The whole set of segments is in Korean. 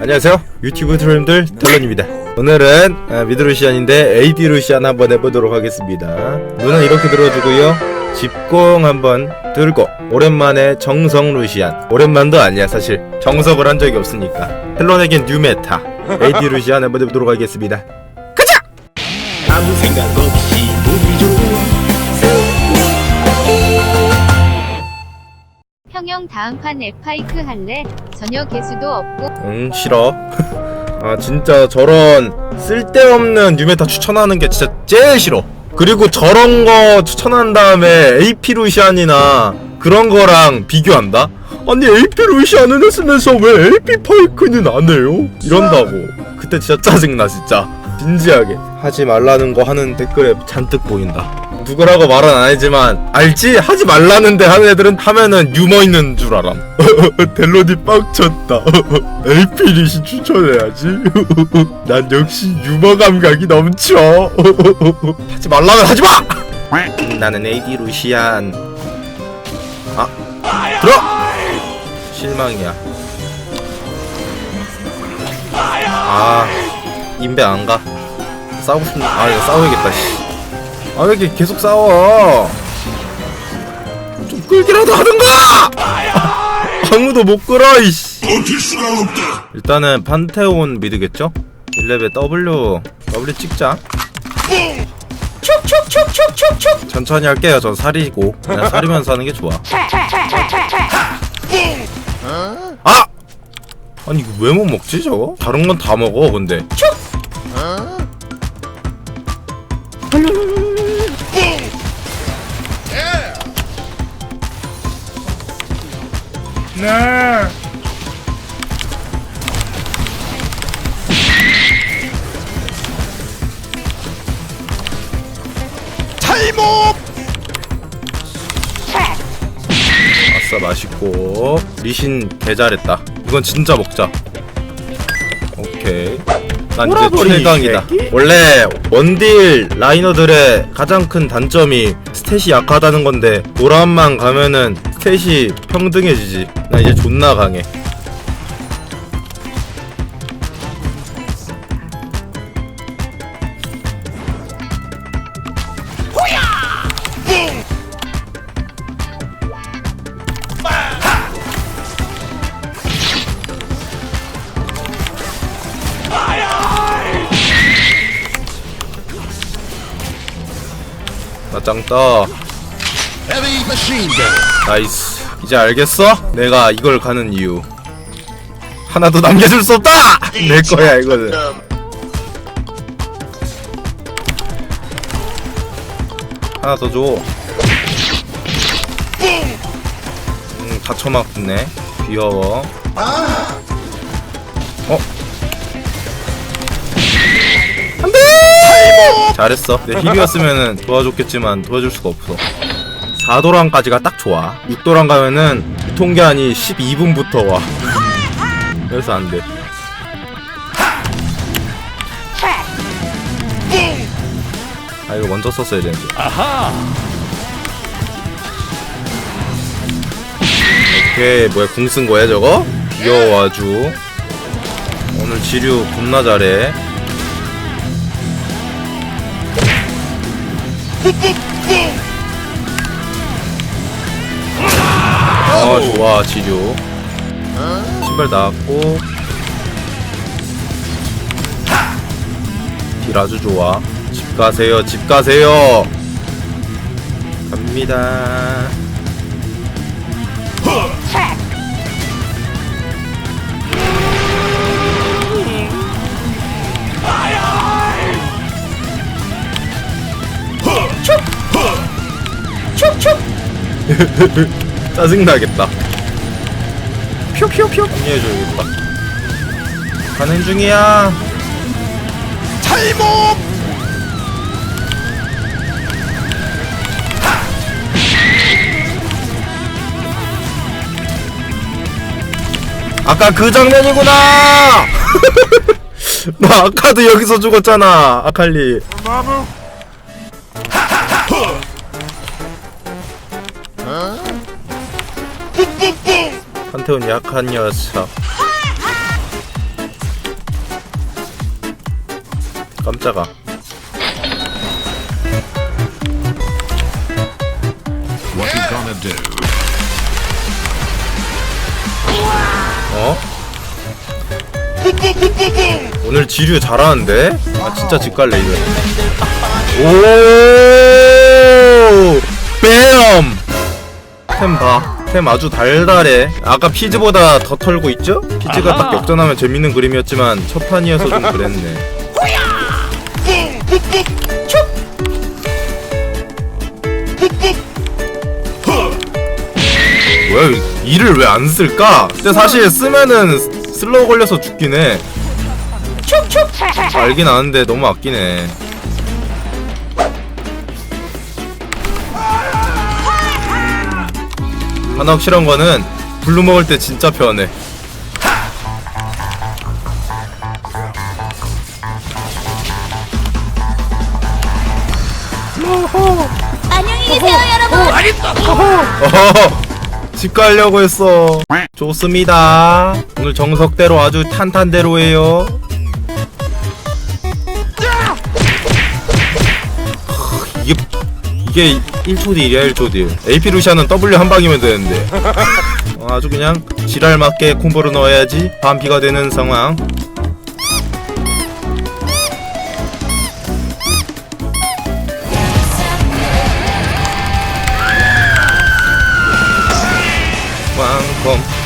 안녕하세요. 유튜브 트림들 텔런입니다. 오늘은 아, 미드 루시안인데 AD 루시안 한번 해보도록 하겠습니다. 눈은 이렇게 들어주고요. 집공 한번 들고 오랜만에 정성 루시안. 오랜만도 아니야 사실. 정석을 한 적이 없으니까. 텔런에겐 뉴메타. AD 루시안 한번 해보도록 하겠습니다. 가자! 아무 생각 없이 우리 좋은 형형 다음 판 F파이크 할래? 전혀 개수도 없고. 응 싫어. 아 진짜 저런 쓸데없는 뉴메타 추천하는 게 진짜 제일 싫어. 그리고 저런 거 추천한 다음에 AP 루시안이나 그런 거랑 비교한다? 아니 AP 루시안은 했으면서 왜 AP 파이크는 안 해요? 이런다고. 그때 진짜 짜증나 진짜. 진지하게. 하지 말라는 거 하는 댓글에 잔뜩 보인다 누구라고 말은 안 하지만 알지? 하지 말라는데 하는 애들은 하면은 유머 있는 줄 알아. 델로디 빡쳤다. 리시 추천해야지. 난 역시 유머 감각이 넘쳐. 하지 말라면 하지 마! 나는 AD 루시안. 아 들어! 실망이야. 아 인베 안 가? 싸우고 싶은 아 이거 싸워야겠다 씨. 아 왜 이렇게 계속 싸워? 좀 끌기라도 하든가! 아무도 못 끌어 이씨. 버틸 수가 없다. 일단은 판테온 미드겠죠? 1레벨 W W 찍자. 촉촉촉촉촉촉. 천천히 할게요. 전 살이고. 그냥 살이면서 하는 게 좋아. 아! 아니 이거 왜 못 먹지 저거? 다른 건 다 먹어 근데 탈목 아싸 맛있고. 리신 개 잘했다. 이건 진짜 먹자. 오케이. 난 이제 돌아버리, 최강이다. 이 새끼. 원래 원딜 라이너들의 가장 큰 단점이 스탯이 약하다는 건데 도란만 가면은 스탯이 평등해지지 나 이제 존나 강해. 나건 나이스 이제 알겠어? 내가 이걸 가는 이유 하나도 남겨줄 수 없다! 내 거야 이거는 하나 더 줘. 음, 다 쳐맞네. 귀여워. 어? 안 돼! 잘했어. 내 힐이었으면은 도와줬겠지만 도와줄 수가 없어. 4도랑까지가 딱 좋아. 6도랑 가면은 유통기한이 12분부터 와. 그래서 안 돼. 아 이거 먼저 썼어야 되는데. 아하 오케이 뭐야 궁 쓴 거야 저거? 귀여워 아주. 오늘 지류 겁나 잘해. 아 좋아 지류. 신발 나왔고. 딜 아주 좋아. 집 가세요 집 가세요. 갑니다. 짜증나겠다. 퓨퓨퓨 정리해줘야겠다. 가는 중이야. 탈목 아까 그 장면이구나. 나 아까도 여기서 죽었잖아, 아칼리. 한태훈 약한 녀석 깜짝아 어? 오늘 지류 잘하는데? 아 진짜 집갈래 이거 오 뱀! 템봐 템 아주 달달해. 아까 피즈보다 더 털고 있죠? 피즈가 아하. 딱 역전하면 재밌는 그림이었지만 첫 판이어서 좀 그랬네. 뭐야 이를 왜 안 쓸까? 근데 사실 쓰면은 슬로우 걸려서 죽긴 해. 알긴 아는데 너무 아끼네. 하나 확실한 거는 블루 먹을 때 진짜 편해. 안녕히 계세요 여러분. 어허. 집 가려고 했어. 좋습니다. 오늘 정석대로 아주 탄탄대로예요. 이게 이게 1초 딜이야 1초 딜 AP 루시아는 W 한 방이면 되는데. 어, 아주 그냥 지랄 맞게 콤보를 넣어야지 반피가 되는 상황. 왕컴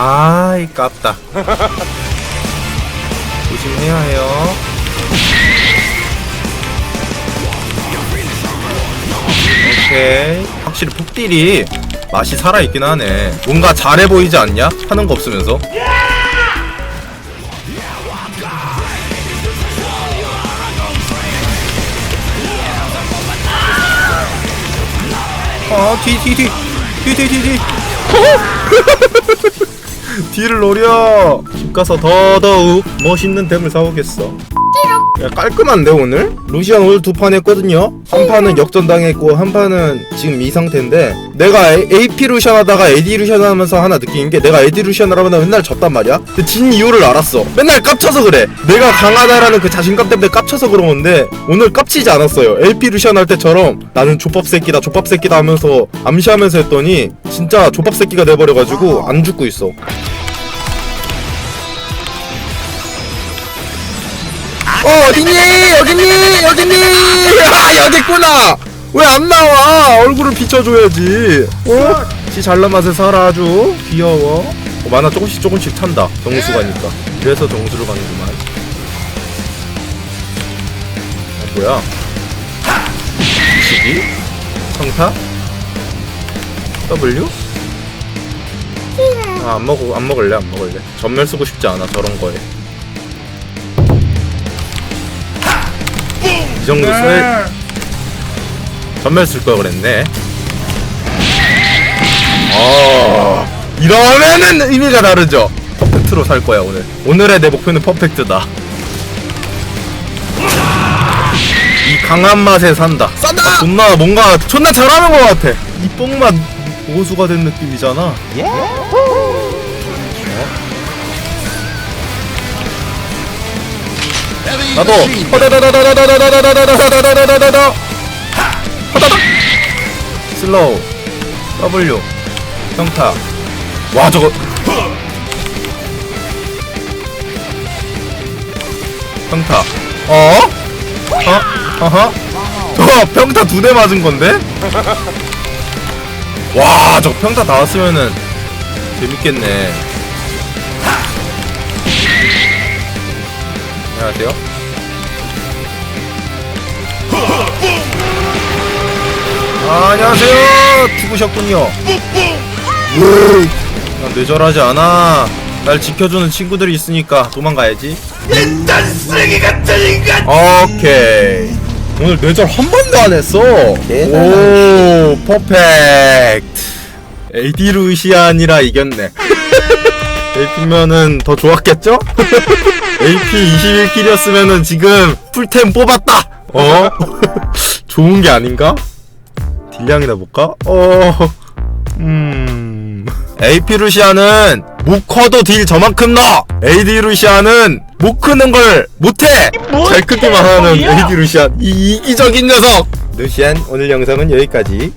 아이 깝다 조심해야 해요 오케이 확실히 폭딜이 맛이 살아있긴 하네 뭔가 잘해 보이지 않냐? 하는 거 없으면서 아, 뒤, 뒤, 뒤. 뒤, 뒤, 뒤, 뒤. 뒤를 노려 집 가서 더더욱 멋있는 댐을 사오겠어 야 깔끔한데 오늘? 루시안 오늘 두 판 했거든요? 한 판은 역전당했고 한 판은 지금 이 상태인데 내가 A, AP 루시안 하다가 AD 루시안 하면서 하나 느낀 게 내가 AD 루시안 하면 맨날 졌단 말이야? 근데 진 이유를 알았어 맨날 깝쳐서 그래 내가 강하다라는 그 자신감 때문에 깝쳐서 그런 건데 오늘 깝치지 않았어요 AP 루시안 할 때처럼 나는 조밥새끼다 조밥새끼다 하면서 암시하면서 했더니 진짜 조밥새끼가 돼버려가지고 안 죽고 있어 어 어딨니? 여깄니? 여깄니? 아 여깄구나. 왜 안 나와? 얼굴을 비춰줘야지. 어? 지 잘난 맛에 살아 아주. 귀여워. 어, 만화 조금씩 조금씩 탄다. 정수가니까. 그래서 정수를 가는구만. 아, 뭐야? 시기 성타? W? 아, 안 먹어 안 먹을래 안 먹을래. 전멸 쓰고 싶지 않아 저런 거에. 정도 네. 전멸 쓸 걸 그랬네. 어 이러면은 의미가 다르죠. 퍼펙트로 살 거야 오늘. 오늘의 내 목표는 퍼펙트다. 이 강한 맛에 산다. 산다. 아, 존나 뭔가 존나 잘하는 것 같아. 이 뽕맛 보수가 된 느낌이잖아. 예? 나도 허다다다다다다다다다다다다다다다다다 슬로우 W 평타 와 저거 평타 어? 어? 어허? 저 평타 두 대 맞은 건데? 와, 저 평타 다 왔으면은 재밌겠네. 안녕하세요. 아, 안녕하세요. 죽으셨군요. 난 뇌절하지 않아. 날 지켜주는 친구들이 있으니까 도망가야지. 일단 쓰레기 같은 인간 오케이. 오늘 뇌절 한 번도 안 했어. 오, 퍼펙트. AD 루시안이라 이겼네. AP면은 더 좋았겠죠? AP 21킬이었으면은 지금 풀템 뽑았다. 어? 좋은 게 아닌가? 딜량이나 볼까? 어. 음... AP 루시아는 못 커도 딜 저만큼 넣어! AD 루시아는 못 크는 걸 못해! 잘 크기만 하는 AD 루시안 이 이기적인 녀석! 루시안 오늘 영상은 여기까지